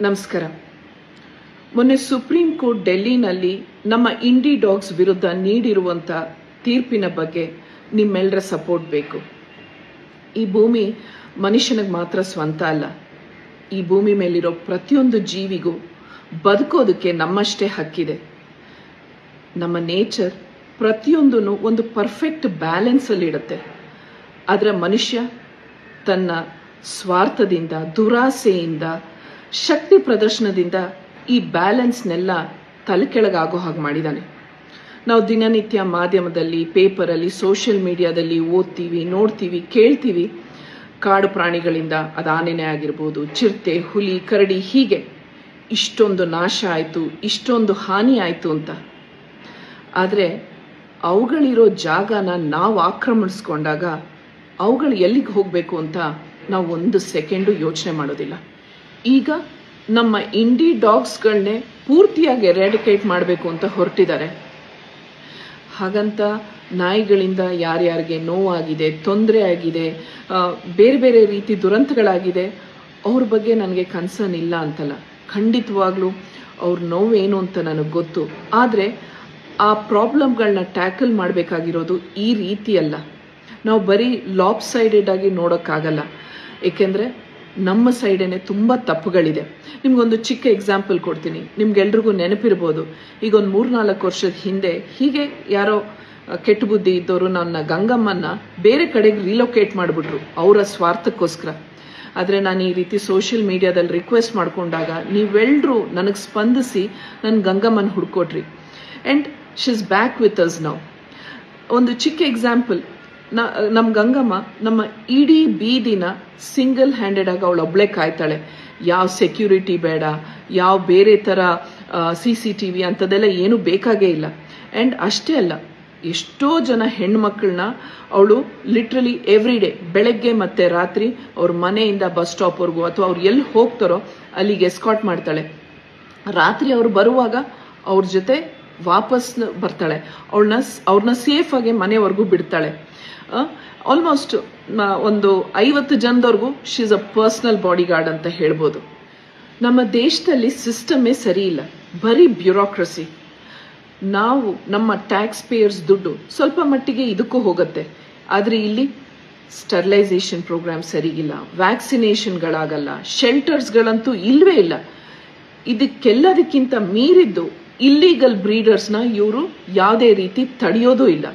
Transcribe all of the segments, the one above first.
ನಮಸ್ಕಾರ. ಮೊನ್ನೆ supreme court ಡೆಲ್ಲಿನಲ್ಲಿ ನಮ್ಮ ಇಂಡಿ ಡಾಗ್ಸ್ ವಿರುದ್ಧ ನೀಡಿರುವಂಥ ತೀರ್ಪಿನ ಬಗ್ಗೆ ನಿಮ್ಮೆಲ್ಲರ ಸಪೋರ್ಟ್ ಬೇಕು. ಈ ಭೂಮಿ ಮನುಷ್ಯನಿಗೆ ಮಾತ್ರ ಸ್ವಂತ ಅಲ್ಲ. ಈ ಭೂಮಿ ಮೇಲಿರೋ ಪ್ರತಿಯೊಂದು ಜೀವಿಗೂ ಬದುಕೋದಕ್ಕೆ ನಮ್ಮಷ್ಟೇ ಹಕ್ಕಿದೆ. ನಮ್ಮ ನೇಚರ್ ಪ್ರತಿಯೊಂದೂ ಒಂದು ಪರ್ಫೆಕ್ಟ್ ಬ್ಯಾಲೆನ್ಸಲ್ಲಿಡುತ್ತೆ ಆದರೆ ಮನುಷ್ಯ ತನ್ನ ಸ್ವಾರ್ಥದಿಂದ, ದುರಾಸೆಯಿಂದ ಶಕ್ತಿ ಪ್ರದರ್ಶನದಿಂದ ಈ ಬ್ಯಾಲೆನ್ಸ್ನೆಲ್ಲ ತಲೆ ಕೆಳಗಾಗೋ ಹಾಗೆ ಮಾಡಿದ್ದಾನೆ ನಾವು ದಿನನಿತ್ಯ ಮಾಧ್ಯಮದಲ್ಲಿ, ಪೇಪರಲ್ಲಿ, ಸೋಷಿಯಲ್ ಮೀಡಿಯಾದಲ್ಲಿ ಓದ್ತೀವಿ, ನೋಡ್ತೀವಿ, ಕೇಳ್ತೀವಿ. ಕಾಡು ಪ್ರಾಣಿಗಳಿಂದ ಅದು ಆನೆನೇ ಆಗಿರ್ಬೋದು, ಚಿರತೆ, ಹುಲಿ, ಕರಡಿ ಹೀಗೆ ಇಷ್ಟೊಂದು ನಾಶ ಆಯಿತು, ಇಷ್ಟೊಂದು ಹಾನಿ ಆಯಿತು ಅಂತ. ಆದರೆ ಅವುಗಳಿರೋ ಜಾಗನ ನಾವು ಆಕ್ರಮಿಸ್ಕೊಂಡಾಗ ಅವುಗಳು ಎಲ್ಲಿಗೆ ಹೋಗಬೇಕು ಅಂತ ನಾವು ಒಂದು ಸೆಕೆಂಡು ಯೋಚನೆ ಮಾಡೋದಿಲ್ಲ. ಈಗ ನಮ್ಮ ಇಂಡಿ ಡಾಗ್ಸ್ಗಳನ್ನೇ ಪೂರ್ತಿಯಾಗಿ ಎರಾಡಿಕೇಟ್ ಮಾಡಬೇಕು ಅಂತ ಹೊರಟಿದ್ದಾರೆ. ಹಾಗಂತ ನಾಯಿಗಳಿಂದ ಯಾರ್ಯಾರಿಗೆ ನೋವಾಗಿದೆ, ತೊಂದರೆ ಆಗಿದೆ ಬೇರೆ ಬೇರೆ ರೀತಿ ದುರಂತಗಳಾಗಿದೆ, ಅವ್ರ ಬಗ್ಗೆ ನನಗೆ ಕನ್ಸರ್ನ್ ಇಲ್ಲ ಅಂತಲ್ಲ. ಖಂಡಿತವಾಗ್ಲೂ ಅವ್ರ ನೋವೇನು ಅಂತ ನನಗೆ ಗೊತ್ತು. ಆದರೆ ಆ ಪ್ರಾಬ್ಲಮ್ಗಳನ್ನ ಟ್ಯಾಕಲ್ ಮಾಡಬೇಕಾಗಿರೋದು ಈ ರೀತಿಯಲ್ಲ. ನಾವು ಬರೀ ಲಾಪ್ ಸೈಡೆಡ್ ಆಗಿ ನೋಡೋಕ್ಕಾಗಲ್ಲ. ಏಕೆಂದರೆ ನಮ್ಮ ಸೈಡೇನೆ ತುಂಬ ತಪ್ಪುಗಳಿದೆ. ನಿಮ್ಗೊಂದು ಚಿಕ್ಕ ಎಕ್ಸಾಂಪಲ್ ಕೊಡ್ತೀನಿ. ನಿಮ್ಗೆಲ್ರಿಗೂ ನೆನಪಿರ್ಬೋದು. ಈಗ ಒಂದು ಮೂರ್ನಾಲ್ಕು ವರ್ಷದ ಹಿಂದೆ ಹೀಗೆ ಯಾರೋ ಕೆಟ್ಟ ಬುದ್ಧಿ ಇದ್ದವರು ನನ್ನ ಗಂಗಮ್ಮನ್ನ ಬೇರೆ ಕಡೆಗೆ ರಿಲೊಕೇಟ್ ಮಾಡಿಬಿಟ್ರು ಅವರ ಸ್ವಾರ್ಥಕ್ಕೋಸ್ಕರ. ಆದರೆ ನಾನು ಈ ರೀತಿ ಸೋಷಿಯಲ್ ಮೀಡಿಯಾದಲ್ಲಿ ರಿಕ್ವೆಸ್ಟ್ ಮಾಡ್ಕೊಂಡಾಗ ನೀವೆಲ್ಲರೂ ನನಗೆ ಸ್ಪಂದಿಸಿ ನನ್ನ ಗಂಗಮ್ಮನ ಹುಡ್ಕೊಟ್ರಿ and she is back with us now ಒಂದು ಚಿಕ್ಕ ಎಕ್ಸಾಂಪಲ್ ನಮ್ಮ ಗಂಗಮ್ಮ ನಮ್ಮ ಇಡೀ ಬೀದಿನ ಸಿಂಗಲ್ ಹ್ಯಾಂಡೆಡ್ ಆಗಿ ಅವಳು ಒಬ್ಳೆ ಕಾಯ್ತಾಳೆ. ಯಾವ ಸೆಕ್ಯೂರಿಟಿ ಬೇಡ, ಯಾವ ಬೇರೆ ಥರ ಸಿ ಸಿ ಟಿ ವಿ ಅಂಥದ್ದೆಲ್ಲ ಏನೂ ಬೇಕಾಗೇ ಇಲ್ಲ. ಆ್ಯಂಡ್ ಅಷ್ಟೇ ಅಲ್ಲ, ಎಷ್ಟೋ ಜನ ಹೆಣ್ಮಕ್ಳನ್ನ ಅವಳು ಲಿಟ್ರಲಿ ಎವ್ರಿ ಡೇ ಬೆಳಗ್ಗೆ ಮತ್ತೆ ರಾತ್ರಿ ಅವ್ರ ಮನೆಯಿಂದ ಬಸ್ ಸ್ಟಾಪ್ವರೆಗೂ ಅಥವಾ ಅವ್ರು ಎಲ್ಲಿ ಹೋಗ್ತಾರೋ ಅಲ್ಲಿಗೆ ಎಸ್ಕಾಟ್ ಮಾಡ್ತಾಳೆ. ರಾತ್ರಿ ಅವ್ರು ಬರುವಾಗ ಅವ್ರ ಜೊತೆ ವಾಪಸ್ ಬರ್ತಾಳೆ. ಅವಳನ್ನ ಅವ್ರನ್ನ ಸೇಫ್ ಆಗಿ ಮನೆವರೆಗೂ ಬಿಡ್ತಾಳೆ. ಆಲ್ಮೋಸ್ಟ್ ಒಂದು ಐವತ್ತು ಜನದವರೆಗೂ she is a personal body guard ಅಂತ ಹೇಳ್ಬೋದು. ನಮ್ಮ ದೇಶದಲ್ಲಿ ಸಿಸ್ಟಮೇ ಸರಿ ಇಲ್ಲ. ಬರೀ ಬ್ಯೂರೋಕ್ರಸಿ ನಾವು, ನಮ್ಮ ಟ್ಯಾಕ್ಸ್ ಪೇಯರ್ಸ್ ದುಡ್ಡು ಸ್ವಲ್ಪ ಮಟ್ಟಿಗೆ ಇದಕ್ಕೂ ಹೋಗುತ್ತೆ. ಆದರೆ ಇಲ್ಲಿ ಸ್ಟರ್ಲೈಸೇಷನ್ ಪ್ರೋಗ್ರಾಮ್ ಸರಿಗಿಲ್ಲ ವ್ಯಾಕ್ಸಿನೇಷನ್ಗಳಾಗಲ್ಲ ಶೆಲ್ಟರ್ಸ್ಗಳಂತೂ ಇಲ್ಲವೇ ಇಲ್ಲ. ಇದಕ್ಕೆಲ್ಲದಕ್ಕಿಂತ ಮೀರಿದ್ದು ಇಲ್ಲೀಗಲ್ ಬ್ರೀಡರ್ಸ್ನ ಇವರು ಯಾವುದೇ ರೀತಿ ತಡೆಯೋದೂ ಇಲ್ಲ.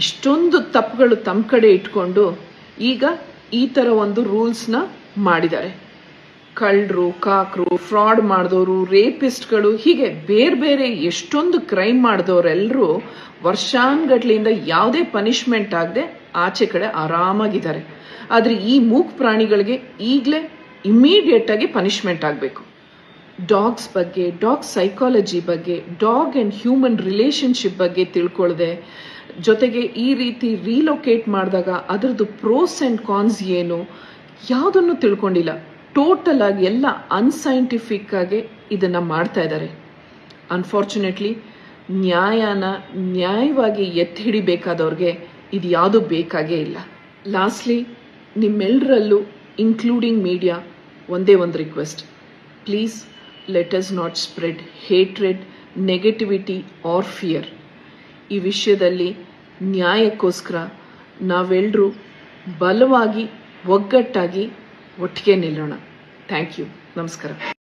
ಇಷ್ಟೊಂದು ತಪ್ಪುಗಳು ತಮ್ಮ ಕಡೆ ಇಟ್ಕೊಂಡು ಈಗ ಈ ಥರ ಒಂದು ರೂಲ್ಸ್ನ ಮಾಡಿದ್ದಾರೆ. ಕಳ್ಳರು, ಕಾಕರು ಫ್ರಾಡ್ ಮಾಡಿದವರು ರೇಪಿಸ್ಟ್ಗಳು ಹೀಗೆ ಬೇರೆ ಬೇರೆ ಎಷ್ಟೊಂದು ಕ್ರೈಮ್ ಮಾಡಿದವರೆಲ್ಲರೂ ವರ್ಷಾನ್ಗಟ್ಲೆಯಿಂದ ಯಾವುದೇ ಪನಿಷ್ಮೆಂಟ್ ಆಗದೆ ಆಚೆ ಕಡೆ ಆರಾಮಾಗಿದ್ದಾರೆ. ಆದರೆ ಈ ಮೂಕ್ ಪ್ರಾಣಿಗಳಿಗೆ ಈಗಲೇ ಇಮ್ಮಿಡಿಯೇಟಾಗಿ ಪನಿಷ್ಮೆಂಟ್ ಆಗಬೇಕು. ಡಾಗ್ಸ್ ಬಗ್ಗೆ ಡಾಗ್ ಸೈಕಾಲಜಿ ಬಗ್ಗೆ ಡಾಗ್ ಆ್ಯಂಡ್ ಹ್ಯೂಮನ್ ರಿಲೇಷನ್ಶಿಪ್ ಬಗ್ಗೆ ತಿಳ್ಕೊಳ್ದೆ ಜೊತೆಗೆ ಈ ರೀತಿ ರೀಲೊಕೇಟ್ ಮಾಡಿದಾಗ ಅದರದ್ದು ಪ್ರೋಸ್ ಆ್ಯಂಡ್ ಕಾನ್ಸ್ ಏನು ಯಾವುದನ್ನು ತಿಳ್ಕೊಂಡಿಲ್ಲ. ಟೋಟಲ್ ಆಗಿ ಎಲ್ಲ ಅನ್ಸೈಂಟಿಫಿಕ್ ಆಗಿ ಇದನ್ನು ಮಾಡ್ತಾ ಇದ್ದಾರೆ ಅನ್ಫಾರ್ಚುನೇಟ್ಲಿ ನ್ಯಾಯನ ನ್ಯಾಯವಾಗಿ ಎತ್ತಿ ಹಿಡಿಬೇಕಾದವ್ರಿಗೆ ಇದು ಯಾವುದು ಬೇಕಾಗೇ ಇಲ್ಲ. ಲಾಸ್ಟ್ಲಿ ನಿಮ್ಮೆಲ್ಲರಲ್ಲೂ ಇನ್ಕ್ಲೂಡಿಂಗ್ ಮೀಡಿಯಾ ಒಂದೇ ಒಂದು request please let us not spread hatred negativity or fear ಈ ವಿಷಯದಲ್ಲಿ ನ್ಯಾಯಕ್ಕೋಸ್ಕರ ನಾವೆಲ್ಲರೂ ಬಲವಾಗಿ ಒಗ್ಗಟ್ಟಾಗಿ ಒಟ್ಟಿಗೆ ನಿಲ್ಲೋಣ. ಥ್ಯಾಂಕ್ ಯು ನಮಸ್ಕಾರ.